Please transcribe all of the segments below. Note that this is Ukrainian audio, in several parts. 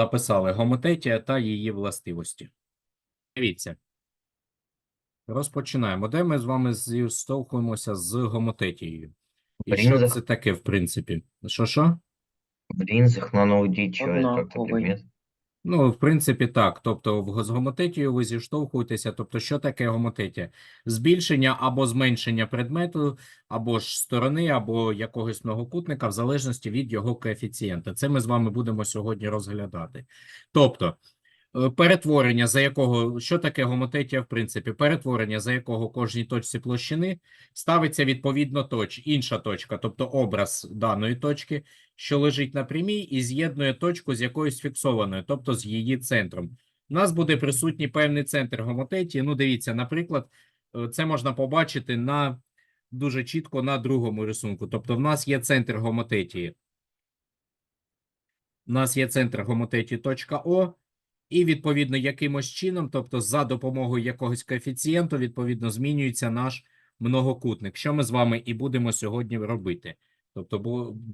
Записали гомотетія та її властивості. Дивіться. Розпочинаємо. Де ми з вами зіштовхуємося з гомотетією? І що це таке, в принципі? Що що? В линзах на как-то предмет? Ну, в принципі, так. Тобто, з гомотетією ви зіштовхуєтеся. Тобто, що таке гомотетія? Збільшення або зменшення предмету, або ж сторони, або якогось многокутника, в залежності від його коефіцієнта. Це ми з вами будемо сьогодні розглядати. Тобто, перетворення, за якого, що таке гомотетія, в принципі, перетворення, за якого кожній точці площини ставиться відповідно точ, інша точка, тобто образ даної точки, що лежить на прямій і з'єднує точку з якоюсь фіксованою, тобто з її центром. У нас буде присутній певний центр гомотетії. Ну, дивіться, наприклад, е, це можна побачити на дуже чітко на другому рисунку. Тобто, в нас є центр гомотетії. У нас є центр гомотетії точка О, і відповідно якимось чином, тобто за допомогою якогось коефіцієнту, відповідно, змінюється наш многокутник, що ми з вами і будемо сьогодні робити. Тобто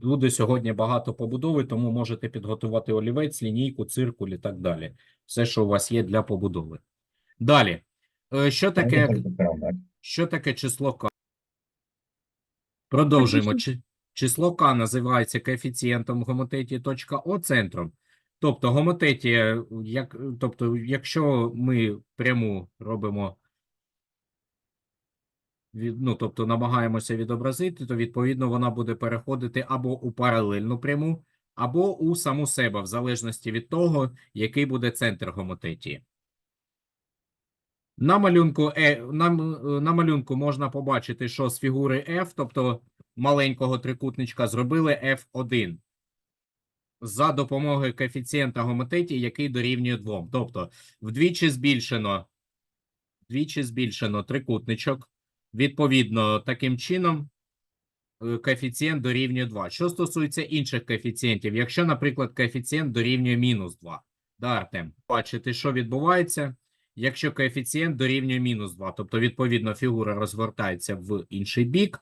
буде сьогодні багато побудови, тому можете підготувати олівець, лінійку, циркуль і так далі. Все, що у вас є для побудови. Далі. Е, Що таке, що таке число К? Продовжуємо. Число К називається коефіцієнтом гомотетії точка О центром. Тобто гомотетія, як, тобто, якщо ми пряму робимо від, ну, тобто намагаємося відобразити, то відповідно вона буде переходити або у паралельну пряму, або у саму себе, в залежності від того, який буде центр гомотетії. На малюнку, е, на, на малюнку можна побачити, що з фігури F, тобто маленького трикутничка, зробили F1 за допомогою коефіцієнта гомотетії, який дорівнює 2. Тобто вдвічі збільшено, вдвічі збільшено трикутничок. Відповідно, таким чином е, коефіцієнт дорівнює 2. Що стосується інших коефіцієнтів, якщо, наприклад, коефіцієнт дорівнює мінус 2, да, Артем, бачите, що відбувається, якщо коефіцієнт дорівнює мінус 2, тобто, відповідно, фігура розгортається в інший бік,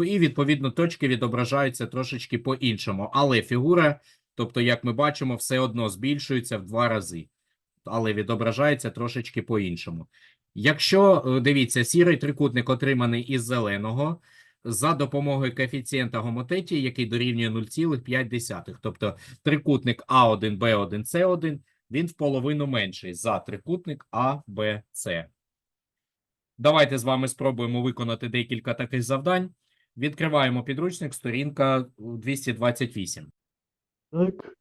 і, відповідно, точки відображаються трошечки по-іншому. Але фігура, тобто, як ми бачимо, все одно збільшується в два рази, але відображається трошечки по-іншому. Якщо, е, дивіться, сірий трикутник отриманий із зеленого, за допомогою коефіцієнта гомотетії, який дорівнює 0,5. Тобто трикутник А1, Б1, С1, він в половину менший за трикутник А, Б, С. Давайте з вами спробуємо виконати декілька таких завдань. Відкриваємо підручник, сторінка 228. Так.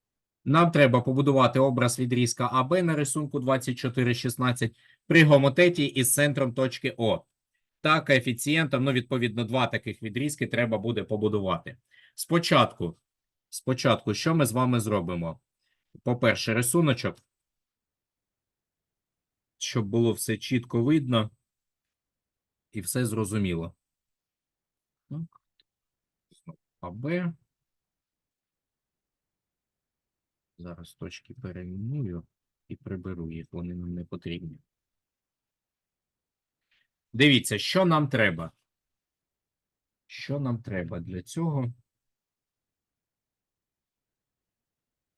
Нам треба побудувати образ відрізка АБ на рисунку 2416 при гомотетії із центром точки О. Та коефіцієнтом, ну, відповідно, два таких відрізки треба буде побудувати. Спочатку, спочатку, що ми з вами зробимо? По-перше, рисуночок, щоб було все чітко видно і все зрозуміло. АБ. Зараз точки перейменую і приберу їх, вони нам не потрібні. Дивіться, що нам треба. Що нам треба для цього?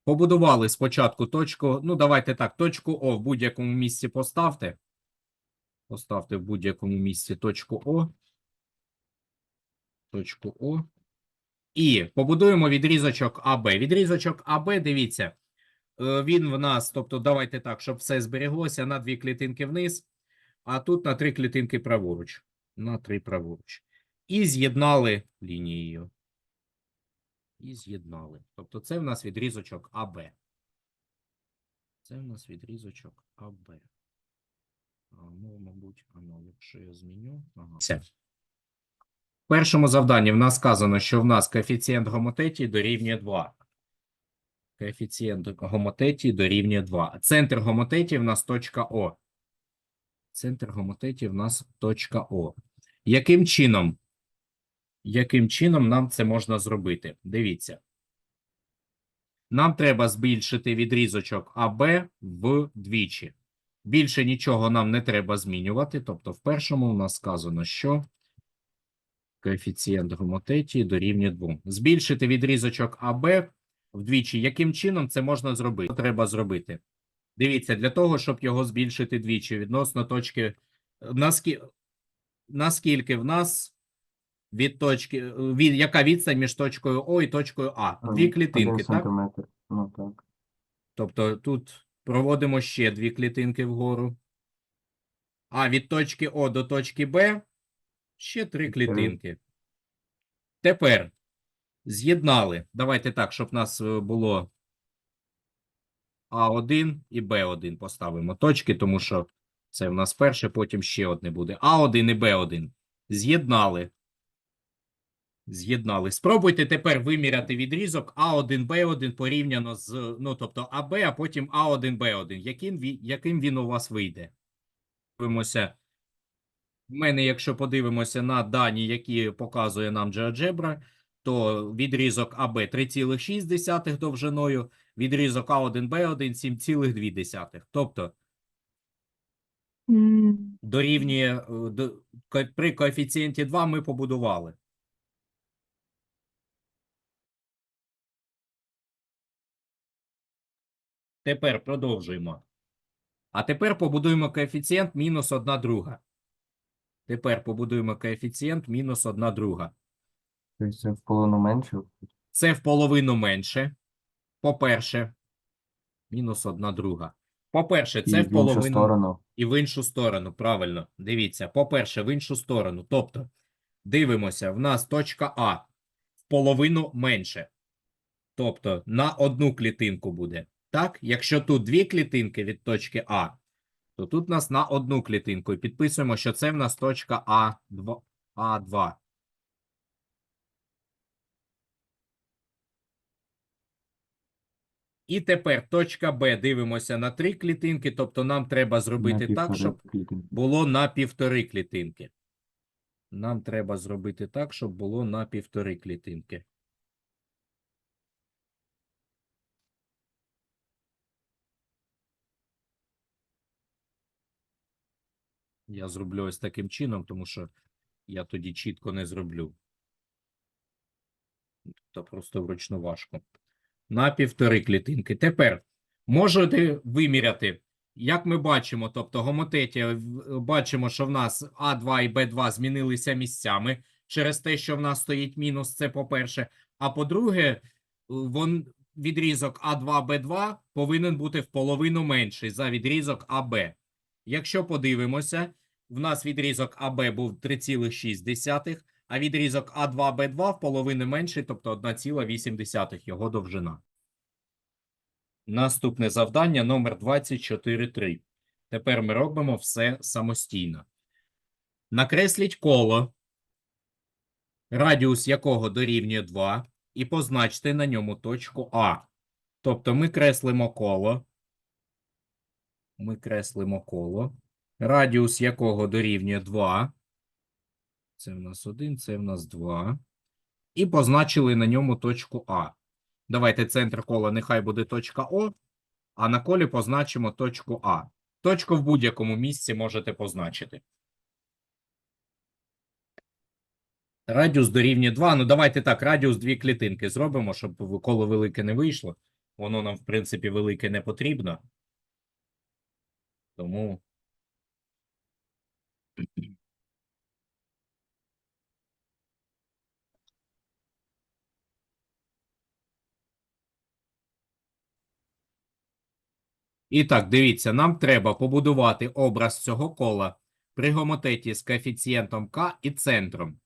Побудували спочатку точку. Ну, давайте так, точку О в будь-якому місці поставте. Поставте в будь-якому місці точку О. Точку О. І побудуємо відрізочок АБ. Відрізочок АБ, дивіться, е, він в нас, тобто, давайте так, щоб все збереглося на дві клітинки вниз, а тут на три клітинки праворуч. На три праворуч. І з'єднали лінією. І з'єднали. Тобто, це в нас відрізочок АБ. Це в нас відрізочок АБ. Ну, мабуть, ну, якщо я зміню. Ага. Все. В першому завданні в нас сказано, що в нас коефіцієнт гомотетії дорівнює 2. Коефіцієнт гомотетії дорівнює 2. Центр гомотетії в нас точка О. Центр гомотетії в нас точка О. Яким чином? Яким чином нам це можна зробити? Дивіться. Нам треба збільшити відрізочок АБ вдвічі. Більше нічого нам не треба змінювати. Тобто, в першому у нас сказано, що коефіцієнт гомотетії дорівнює 2. Збільшити відрізочок АБ вдвічі. Яким чином це можна зробити? Треба зробити? Дивіться, для того, щоб його збільшити двічі відносно точки, наскільки, наскільки в нас від точки, від, яка відстань між точкою О і точкою А? Дві клітинки, так? Ну так. Тобто тут проводимо ще дві клітинки вгору. А від точки О до точки Б ще три клітинки. Тепер з'єднали. Давайте так, щоб нас е, було А1 і Б1 поставимо точки, тому що це в нас перше, потім ще одне буде. А1 і Б1. З'єднали. З'єднали. Спробуйте тепер виміряти відрізок А1, Б1 порівняно з, ну, тобто АБ, а потім А1, Б1. Яким, яким він у вас вийде? Дивимося. В мене, якщо подивимося на дані, які показує нам GeoGebra, то відрізок АБ 3,6 довжиною, відрізок А1, Б1 7,2. Тобто дорівнює е, до, при коефіцієнті 2 ми побудували. Тепер продовжуємо. А тепер побудуємо коефіцієнт мінус 1 друга. Тепер побудуємо коефіцієнт мінус 1 друга. Це в половину менше. Це в половину менше. По-перше, мінус 1 друга. По-перше, це в в половину сторону. і в іншу сторону. Правильно. Дивіться. По-перше, в іншу сторону. Тобто, дивимося, в нас точка А в половину менше. Тобто, на одну клітинку буде. Так? Якщо тут дві клітинки від точки А, то тут у нас на одну клітинку. І підписуємо, що це в нас точка А2. А2. І тепер точка Б дивимося на три клітинки, тобто нам треба на зробити так, щоб клітинки. було на півтори клітинки. Нам треба зробити так, щоб було на півтори клітинки. Я зроблю ось таким чином, тому що я тоді чітко не зроблю. То просто вручну важко. На півтори клітинки. Тепер можете виміряти, як ми бачимо, тобто гомотеті, бачимо, що в нас А2 і Б2 змінилися місцями через те, що в нас стоїть мінус, це по-перше. А по-друге, вон, відрізок А2, Б2 повинен бути в половину менший за відрізок АБ. Якщо подивимося, в нас відрізок АБ був 3,6, а відрізок А2, Б2 в половину менший, тобто 1,8 його довжина. Наступне завдання номер 24.3. Тепер ми робимо все самостійно. Накресліть коло, радіус якого дорівнює 2, і позначте на ньому точку А. Тобто ми креслимо коло. Ми креслимо коло, радіус якого дорівнює 2. Це в нас 1, це в нас 2. І позначили на ньому точку А. Давайте центр кола нехай буде точка О, а на колі позначимо точку А. Точку в будь-якому місці можете позначити. Радіус дорівнює 2. Ну, давайте так, радіус дві клітинки зробимо, щоб коло велике не вийшло. Воно нам, в принципі, велике не потрібно. Тому І так, дивіться, нам треба побудувати образ цього кола при гомотеті з коефіцієнтом К і центром.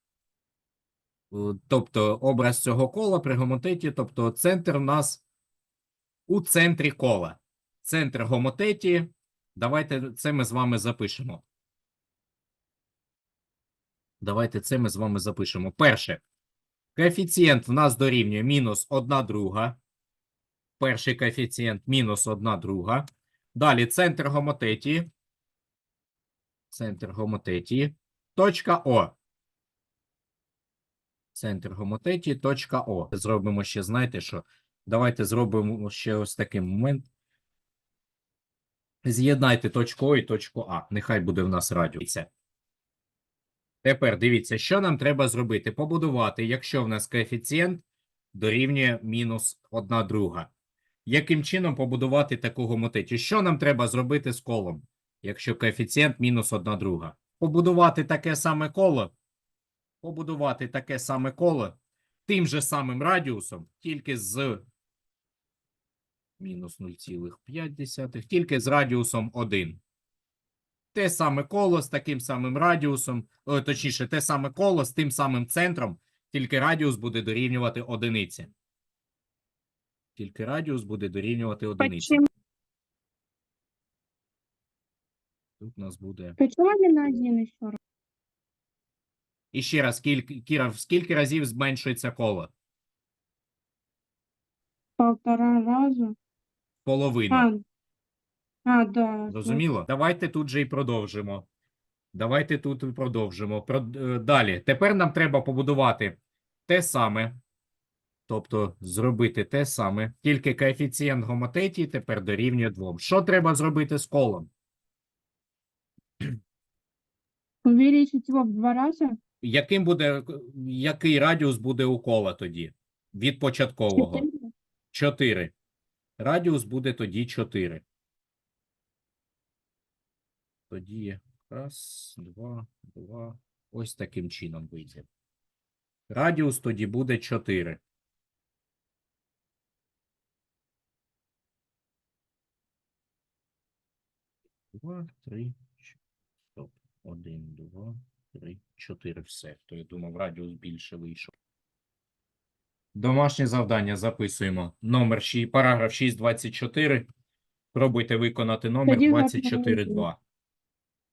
Е, Тобто образ цього кола при гомотеті, тобто центр у нас у центрі кола. Центр гомотеті. Давайте це ми з вами запишемо. Давайте це ми з вами запишемо. Перше. Коефіцієнт в нас дорівнює мінус 1 друга. Перший коефіцієнт мінус 1 друга. Далі центр гомотетії. Центр гомотетії. Точка О. Центр гомотетії, точка О. Зробимо ще, знаєте що? Давайте зробимо ще ось такий момент. З'єднайте точку О і точку А. Нехай буде в нас радіус. Тепер дивіться, що нам треба зробити. Побудувати, якщо в нас коефіцієнт дорівнює мінус 1 друга. Яким чином побудувати таку мотечу? Що нам треба зробити з колом, якщо коефіцієнт мінус 1 друга? Побудувати таке саме коло, побудувати таке саме коло тим же самим радіусом, тільки з мінус 0,5, тільки з радіусом 1. Те саме коло з таким самим радіусом, о, точніше, те саме коло з тим самим центром, тільки радіус буде дорівнювати одиниці. Тільки радіус буде дорівнювати одиниці. Почему, Тут у нас буде. почему не на один еще раз? І ще раз, скільки, Кіра, в скільки разів зменшується коло? Полтора раза. Половину. А, а да. Зрозуміло? Давайте тут же і продовжимо. Давайте тут і продовжимо. Про, е, далі. Тепер нам треба побудувати те саме. Тобто зробити те саме. Тільки коефіцієнт гомотетії тепер дорівнює 2. Що треба зробити з колом? Увеличить его в два раза? Яким буде, який радіус буде у кола тоді? Від початкового? Четыре? 4. Радіус буде тоді 4. Тоді раз, два, два. Ось таким чином вийде. Радіус тоді буде 4. Два, три, стоп. Один, два, три, чотири. Все. То я думав, радіус більше вийшов. Домашнє завдання записуємо. Номер 6, параграф 6.24. Пробуйте виконати номер Тоді 24.2.